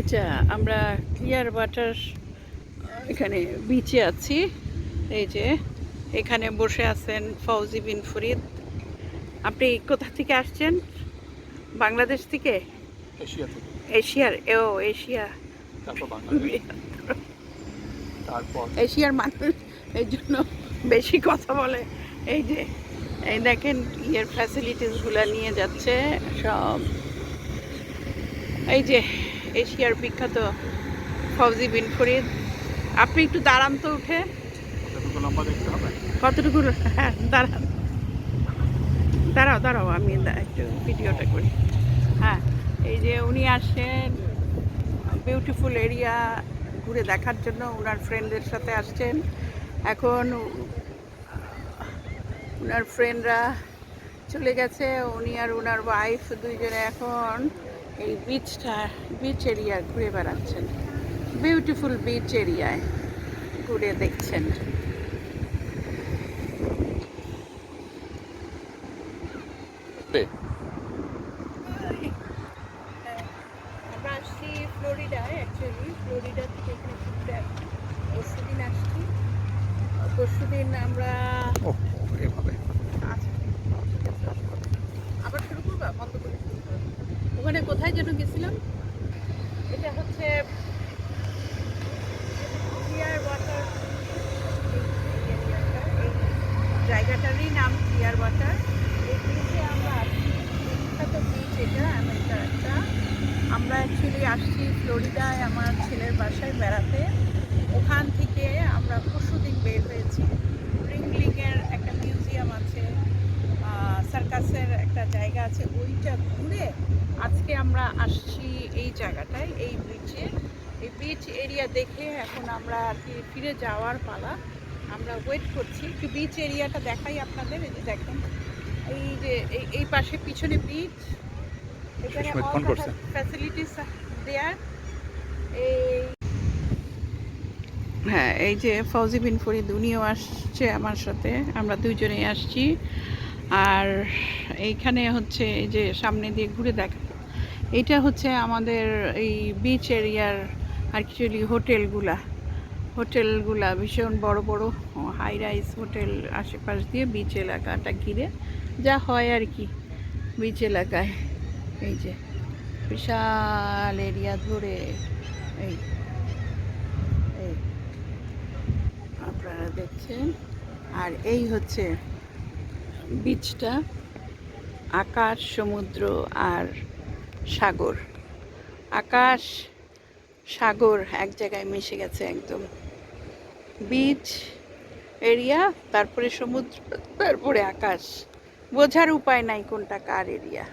এটা আমরা clear water এখানে বিচে আছি। এই যে এখানে বসে আছেন ফৌজি বিন ফরিদ। আপনি কোথা থেকে আসছেন? বাংলাদেশ থেকে? এশিয়া থেকে। এশিয়ার ও এশিয়া। তারপর এশিয়ার মানুষ এই জন্য বেশি কথা বলে। এই যে এই দেখেন ইয়ের ফ্যাসিলিটিসগুলো নিয়ে যাচ্ছে সব। এই যে এশিয়ার বিখ্যাত ফৌজি বিন ফরিদ। আপনি একটু দাঁড়ান তো উঠে। কতটুকু লম্বা হবে? কতটুকু হ্যাঁ দাঁড়ান। দাঁড়াও দাঁড়াও আমি একটু ভিডিওটা করি। হ্যাঁ এই যে উনি আসেন বিউটিফুল এরিয়া ঘুরে দেখার জন্য ওনার ফ্রেন্ডদের সাথে আসছেন। এখন ওনার ফ্রেন্ডরা চলে গেছে উনি আর ওনার ওয়াইফ দুইজনে এখন এই বিচটা বিচ এরিয়া ঘুরে বেড়াচ্ছেন। বিউটিফুল বিচ এরিয়ায় ঘুরে দেখছেন। আমরা আসছি ফ্লোরিডায় অ্যাকচুয়ালি ফ্লোরিডা থেকে এখানে ঘুরতে আসছি। পরশু দিন আসছি পরশু দিন আমরা এভাবে ওখানে কোথায় যেন গেছিলাম? এটা হচ্ছে ওয়াটার জায়গাটারই নাম ক্লিয়ার ওয়াটার এই আমরা আসছি বিখ্যাত একটা। আমরা অ্যাকচুয়ালি আসছি ফ্লোরিডায় আমার ছেলের বাসায় বেড়াতে ওখান থেকে আমরা পরশুদিন বের হয়েছি রিংলিংয়ের একটা মিউজিয়াম আছে সার্কাসের একটা জায়গা আছে ওইটা ঘুরে আজকে আমরা আসছি এই জায়গাটায় এই বিচে এই বিচ এরিয়া দেখে এখন আমরা আর কি ফিরে যাওয়ার পালা। আমরা ওয়েট করছি। একটু বিচ এরিয়াটা দেখাই আপনাদের এই যে দেখেন এই যে এই এই পাশে পিছনে বিচ এখানে। ফ্যাসিলিটিস দেয়ার এই হ্যাঁ এই যে ফৌজি বিন ফরিদ উনিও আসছে আমার সাথে। আমরা দুইজনেই আসছি। আর এইখানে হচ্ছে এই যে সামনে দিয়ে ঘুরে দেখা। এইটা হচ্ছে আমাদের এই বিচ এরিয়ার অ্যাকচুয়ালি হোটেলগুলা। হোটেলগুলা ভীষণ বড় বড় হাই রাইস হোটেল আশেপাশ দিয়ে বিচ এলাকাটা ঘিরে যা হয় আর কি বিচ এলাকায়। এই যে বিশাল এরিয়া ধরে এই। আপনারা দেখছেন। আর এই হচ্ছে বিচটা আকাশ, সমুদ্র আর সাগর। আকাশ, সাগর এক জায়গায় মিশে গেছে একদম। বিচ এরিয়া, তারপরে সমুদ্র, তারপরে আকাশ। বোঝার উপায় নাই কোনটা কার এরিয়া।